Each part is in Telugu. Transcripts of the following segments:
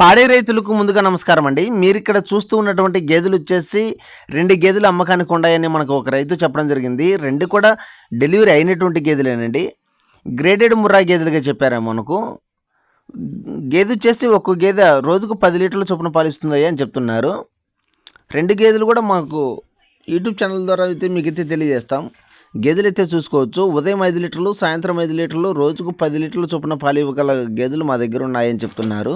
పాడే రైతులకు ముందుగా నమస్కారం అండి. మీరు ఇక్కడ చూస్తూ ఉన్నటువంటి గేదెలు వచ్చేసి రెండు గేదెలు అమ్మకానికి ఉన్నాయని మనకు ఒక రైతు చెప్పడం జరిగింది. రెండు కూడా డెలివరీ అయినటువంటి గేదెలేనండి. గ్రేడెడ్ ముర్రా గేదెలుగా చెప్పారు మనకు? గేదె వచ్చేసి ఒక్కో గేదె రోజుకు పది లీటర్ల చొప్పున పాలిస్తుంది అని చెప్తున్నారు. రెండు గేదెలు కూడా మాకు యూట్యూబ్ ఛానల్ ద్వారా అయితే మీకు అయితే తెలియజేస్తాం. గేదెలు అయితే చూసుకోవచ్చు. ఉదయం ఐదు లీటర్లు సాయంత్రం ఐదు లీటర్లు రోజుకు పది లీటర్ల చొప్పున పాలు ఇవ్వగల గేదెలు మా దగ్గర ఉన్నాయని చెప్తున్నారు.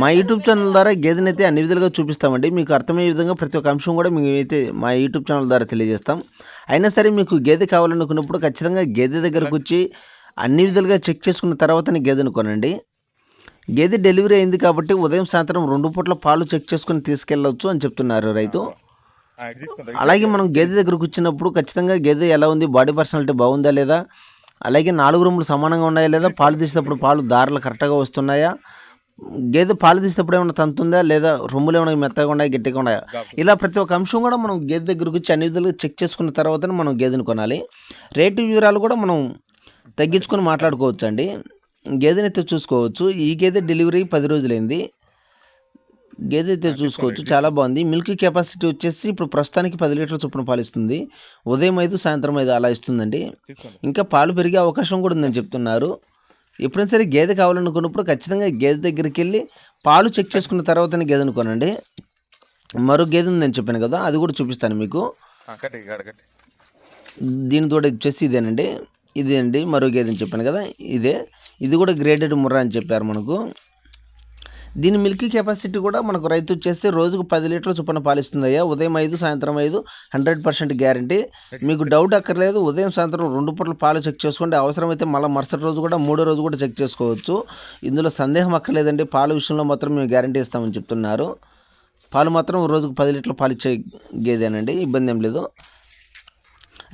మా యూట్యూబ్ ఛానల్ ద్వారా గేదెని అయితే అన్ని విధాలుగా చూపిస్తామండి. మీకు అర్థమయ్యే విధంగా ప్రతి ఒక్క అంశం కూడా మేము అయితే మా యూట్యూబ్ ఛానల్ ద్వారా తెలియజేస్తాం. అయినా సరే మీకు గేదె కావాలనుకున్నప్పుడు ఖచ్చితంగా గేదె దగ్గరకు వచ్చి అన్ని విధాలుగా చెక్ చేసుకున్న తర్వాతనే గేదెను కొనండి. గేదె డెలివరీ అయింది కాబట్టి ఉదయం సాయంత్రం రెండు పూట్ల పాలు చెక్ చేసుకుని తీసుకెళ్ళవచ్చు అని చెప్తున్నారు రైతు. అలాగే మనం గేదె దగ్గరకు వచ్చినప్పుడు ఖచ్చితంగా గేదె ఎలా ఉంది బాడీ పర్సనాలిటీ బాగుందా లేదా అలాగే నాలుగు రూములు సమానంగా ఉన్నాయా లేదా పాలు తీసేటప్పుడు పాలు దారులు కరెక్ట్గా వస్తున్నాయా గేదె పాలు తీసేటప్పుడు ఏమైనా తంతుందా? లేదా రొమ్ములు ఏమైనా మెత్తగా ఉన్నాయా? గట్టిగా ఉన్నాయా? ఇలా ప్రతి ఒక్క అంశం కూడా మనం గేదె దగ్గరకు వచ్చి అన్ని విధాలుగా చెక్ చేసుకున్న తర్వాతనే మనం గేదెని కొనాలి. రేటు వివరాలు కూడా మనం తగ్గించుకొని మాట్లాడుకోవచ్చు అండి గేదెని అయితే చూసుకోవచ్చు. ఈ గేదె డెలివరీ పది రోజులైంది. గేదె అయితే చూసుకోవచ్చు. చాలా బాగుంది. మిల్క్ కెపాసిటీ వచ్చేసి ఇప్పుడు ప్రస్తుతానికి పది లీటర్ల చొప్పున పాలు ఇస్తుంది ఉదయం ఐదు సాయంత్రం ఐదు అలా ఇస్తుందండి. ఇంకా పాలు పెరిగే అవకాశం కూడా ఉందని చెప్తున్నారు. ఎప్పుడైనా సరే గేదె కావాలనుకున్నప్పుడు ఖచ్చితంగా గేదె దగ్గరికి వెళ్ళి పాలు చెక్ చేసుకున్న తర్వాతనే గేదెను కొనండి. మరో గేదె ఉందని చెప్పాను కదా అది కూడా చూపిస్తాను మీకు. కట్టి కట్టి దీని తోడు వచ్చేసి ఇదేనండి. ఇదే అండి మరో గేదె అని చెప్పాను కదా ఇదే. ఇది కూడా గ్రేడెడ్ ముర్రా అని చెప్పారు మనకు. దీని మిల్క్ కెపాసిటీ కూడా మనకు రైతు వచ్చేసి రోజుకు పది లీటర్ల చొప్పున పాలిస్తుందయ్యా. ఉదయం ఐదు సాయంత్రం ఐదు హండ్రెడ్ పర్సెంట్ గ్యారంటీ. మీకు డౌట్ అక్కర్లేదు. ఉదయం సాయంత్రం రెండు పూట్ల పాలు చెక్ చేసుకోండి. అవసరమైతే మళ్ళీ మరుసటి రోజు కూడా మూడో రోజు కూడా చెక్ చేసుకోవచ్చు. ఇందులో సందేహం అక్కర్లేదండి. పాల విషయంలో మాత్రం మేము గ్యారంటీ ఇస్తామని చెప్తున్నారు. పాలు మాత్రం రోజుకు పది లీటర్ల పాలు ఇచ్చే గేదేనండి. ఇబ్బంది ఏం లేదు.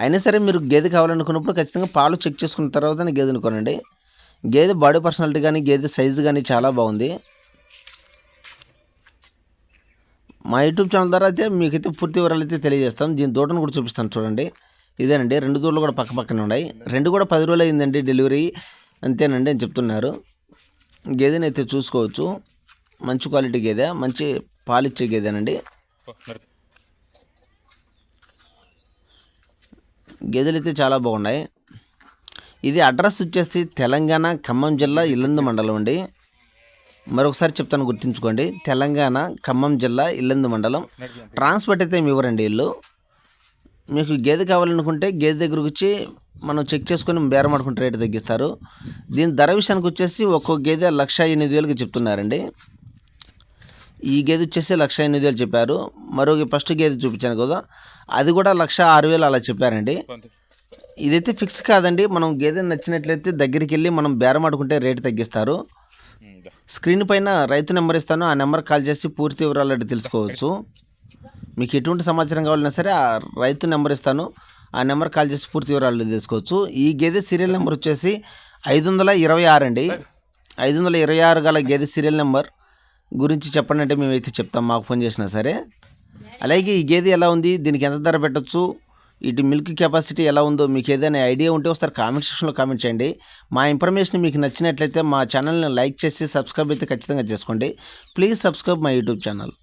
అయినా సరే మీరు గేదె కావాలనుకున్నప్పుడు ఖచ్చితంగా పాలు చెక్ చేసుకున్న తర్వాతనే గేదెను కొనండి. గేదె బాడీ పర్సనాలిటీ కానీ గేదె సైజు కానీ చాలా బాగుంది. మా యూట్యూబ్ ఛానల్ ద్వారా అయితే మీకైతే పూర్తి వివరాలు అయితే తెలియజేస్తాం. దీని దూడను కూడా చూపిస్తాను చూడండి. ఇదేనండి. రెండు దూడలు కూడా పక్క పక్కనే ఉన్నాయి. రెండు కూడా పది రోజులు అయిందండి డెలివరీ. అంతేనండి అని చెప్తున్నారు. గేదెని అయితే చూసుకోవచ్చు. మంచి క్వాలిటీ గేదె. మంచి పాలిచ్చే గేదెనండి. గేదెలు అయితే చాలా బాగున్నాయి. ఇది అడ్రస్ వచ్చేసి తెలంగాణ ఖమ్మం జిల్లా ఇల్లందు మండలం అండి. మరొకసారి చెప్తాను గుర్తుంచుకోండి. తెలంగాణ ఖమ్మం జిల్లా ఇల్లందు మండలం. ట్రాన్స్పోర్ట్ అయితే ఇవ్వరండి ఇల్లు. మీకు గేదె కావాలనుకుంటే గేదె దగ్గరకు వచ్చి మనం చెక్ చేసుకొని బేరం ఆడుకుంటే రేటు తగ్గిస్తారు. దీని ధర విషయానికి వచ్చేసి ఒక్కో గేదె లక్ష ఎనిమిది వేలకి చెప్తున్నారండి. ఈ గేదె వచ్చేసి లక్ష ఎనిమిది వేలు చెప్పారు. మరో ఫస్ట్ గేదె చూపించాను కదా అది కూడా లక్ష ఆరు వేలు అలా చెప్పారండి. ఇదైతే ఫిక్స్ కాదండి. మనం గేదె నచ్చినట్లయితే దగ్గరికి వెళ్ళి మనం బేరం ఆడుకుంటే రేటు తగ్గిస్తారు. స్క్రీన్ పైన రైతు నెంబర్ ఇస్తాను ఆ నెంబర్ కాల్ చేసి పూర్తి వివరాలు అడిగి తెలుసుకోవచ్చు. మీకు ఎటువంటి సమాచారం కావాలన్నా సరే ఆ రైతు నెంబర్ ఇస్తాను ఆ నెంబర్ కాల్ చేసి పూర్తి వివరాలు తెలుసుకోవచ్చు. ఈ గేదె సీరియల్ నెంబర్ వచ్చేసి ఐదు వందల ఇరవై ఆరు అండి. ఐదు వందల ఇరవై ఆరు గల గేదె సీరియల్ నెంబర్ గురించి చెప్పండి అంటే మేమైతే చెప్తాం మాకు ఫోన్ చేసినా సరే. అలాగే ఈ గేదె ఎలా ఉంది దీనికి ఎంత ధర పెట్టొచ్చు ఇటు మిల్క్ కెపాసిటీ ఎలా ఉందో మీకు ఏదైనా ఐడియా ఉంటే ఒకసారి కామెంట్ సెక్షన్లో కామెంట్ చేయండి. మా ఇన్ఫర్మేషన్ మీకు నచ్చినట్లయితే మా ఛానల్ని లైక్ చేసి సబ్స్క్రైబ్ అయితే ఖచ్చితంగా చేసుకోండి. Please subscribe my YouTube channel.